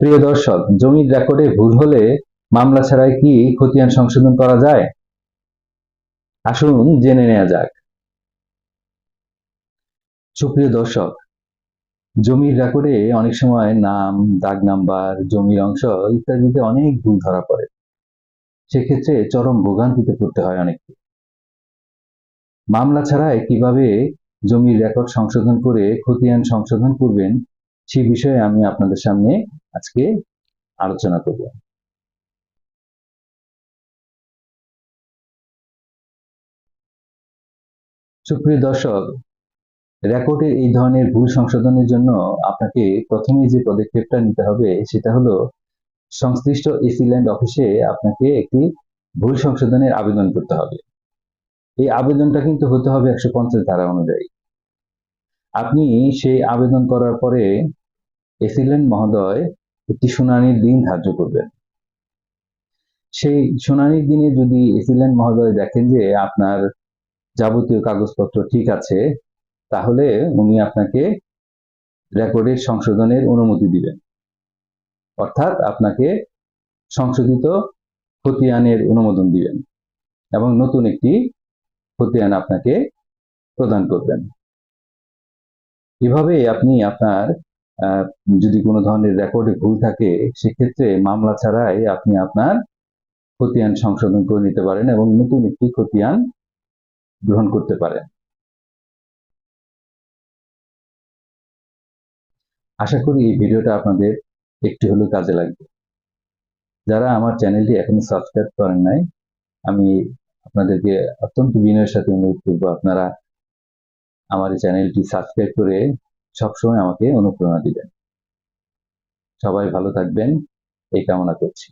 প্রিয় দর্শক, জমির রেকর্ডে ভুল হলে মামলা ছাড়াই কি খতিয়ান সংশোধন করা যায়? আসুন জেনে নেওয়া যাক। সুপ্রিয় দর্শক, জমির রেকর্ডে অনেক সময় নাম, দাগ নাম্বার, জমির অংশ ইত্যাদিতে অনেক ভুল ধরা পড়ে। সেক্ষেত্রে চরম ভোগান্তিতে পড়তে হয় অনেককে। মামলা ছাড়াই কীভাবে জমির রেকর্ড সংশোধন করে খতিয়ান সংশোধন করবেন, সে বিষয়ে আমি আপনাদের সামনে আজকে আলোচনা করব। সুপ্রিয় দর্শক, রেকর্ডে এই ধরনের ভুল সংশোধনের জন্য আপনাকে প্রথমে যে পদক্ষেপটা নিতে হবে সেটা হলো, সংশ্লিষ্ট এসিল্যান্ড অফিসে আপনাকে একটি ভুল সংশোধনের আবেদন করতে হবে। এই আবেদনটা কিন্তু হতে হবে একশো পঞ্চাশ ধারা অনুযায়ী। আপনি সেই আবেদন করার পরে এসিল্যান্ড মহোদয় একটি শুনানির দিন ধার্য করবেন সেই শুনানির দিনে যদি এসিল্যান্ড মহোদয় দেখেন যে আপনার যাবতীয় কাগজপত্র ঠিক আছে, তাহলে উনি আপনাকে রেকর্ডের সংশোধনের অনুমতি দিবেন। অর্থাৎ আপনাকে সংশোধিত খতিয়ানের অনুমোদন দিবেন এবং নতুন একটি খতিয়ান আপনাকে প্রদান করবেন। এভাবে আপনি আপনার যদি কোনো ধরনের রেকর্ডে ভুল থাকে, সেক্ষেত্রে মামলা ছাড়াই আপনি আপনার খতিয়ান সংশোধন করে নিতে পারেন এবং নতুন একটি খতিয়ান গ্রহণ করতে পারেন। আশা করি এই ভিডিওটা আপনাদের একটু হলেও কাজে লাগবে। যারা আমার চ্যানেলটি এখনও সাবস্ক্রাইব করেন নাই, আমি আপনাদেরকে অত্যন্ত বিনয়ের সাথে অনুরোধ করব আপনারা আমার এই চ্যানেলটি সাবস্ক্রাইব করে সবসময় আমাকে অনুপ্রেরণা দিবেন। সবাই ভালো থাকবেন। এই কামনা করছি।